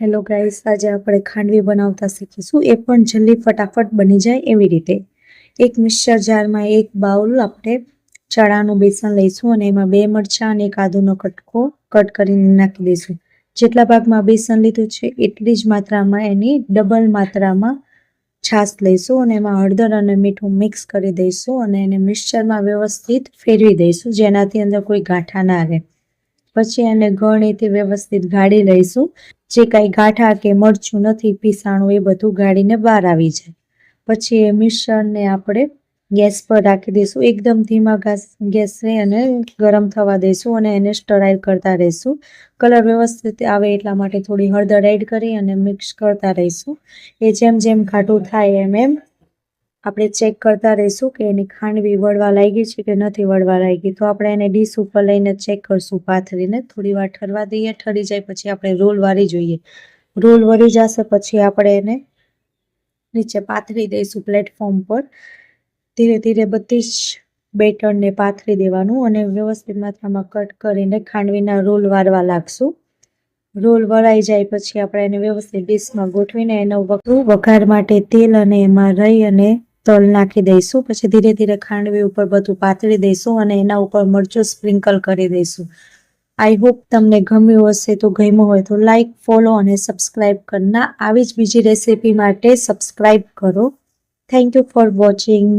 Hello guys આજે આપણે ખાંડવી બનાવતા શીખીશું. એ પણ જલ્દી ફટાફટ બની જાય એવી રીતે. એક મિક્સર જારમાં એક બાઉલ આપણે ચણાનું બેસન લઈશું અને એમાં બે મરચાં અને એક આદુનો કટકો કટ કરીને નાખી દઈશું. જેટલા ભાગમાં બેસન લીધું છે, એટલી જ માત્રામાં એની ડબલ માત્રામાં છાશ લઈશું અને એમાં હળદર અને મીઠું મિક્સ કરી દઈશું અને એને મિક્સરમાં વ્યવસ્થિત ફેરવી દઈશું, જેનાથી અંદર કોઈ ગાંઠા ના રહે. પછી એને ગળણીથી વ્યવસ્થિત ગાળી લઈશું. જે કાંઈ ગાંઠા કે મરચું નથી, પીસાણું એ બધું ગાળીને બહાર આવી જાય. પછી એ મિશ્રણને આપણે ગેસ પર રાખી દઈશું. એકદમ ધીમા ગેસ ગેસે અને ગરમ થવા દઈશું અને એને સ્ટરાઈલ કરતા રહીશું. કલર વ્યવસ્થિત આવે એટલા માટે થોડી હળદર એડ કરી અને મિક્સ કરતા રહીશું. એ જેમ જેમ ઘાટું થાય એમ એમ આપણે ચેક કરતા રહીશું કે એની ખાંડવી વળવા લાગી છે કે નથી વળવા લાગી. તો આપણે એને ડીશ ઉપર લઈને ચેક કરશું પાથરીને. થોડી વાર ઠરવા દઈએ. ઠરી જાય પછી આપણે રોલ વાળી જોઈએ. રોલ વળી જશે પછી આપણે એને નીચે પાથરી દઈશું પ્લેટફોર્મ પર. ધીરે ધીરે બધી જ બેટરને પાથરી દેવાનું અને વ્યવસ્થિત માત્રામાં કટ કરીને ખાંડવીના રોલ વાળવા લાગશું. રોલ વળાઈ જાય પછી આપણે એને વ્યવસ્થિત ડીશમાં ગોઠવીને એનો વઘાર માટે તેલ અને એમાં રહી અને તલ નાખી દઈશું, પછી ધીરે ધીરે ખાંડવી ઉપર બધું પાથરી દઈશું અને એના ઉપર મરચું સ્પ્રિંકલ કરી દઈશું. આઈ હોપ તમને ગમ્યું હશે તો ગમ્યું હોય તો લાઈક, ફોલો અને સબસ્ક્રાઈબ કરના. આવી જ બીજી રેસીપી માટે સબસ્ક્રાઈબ કરો. Thank you for watching.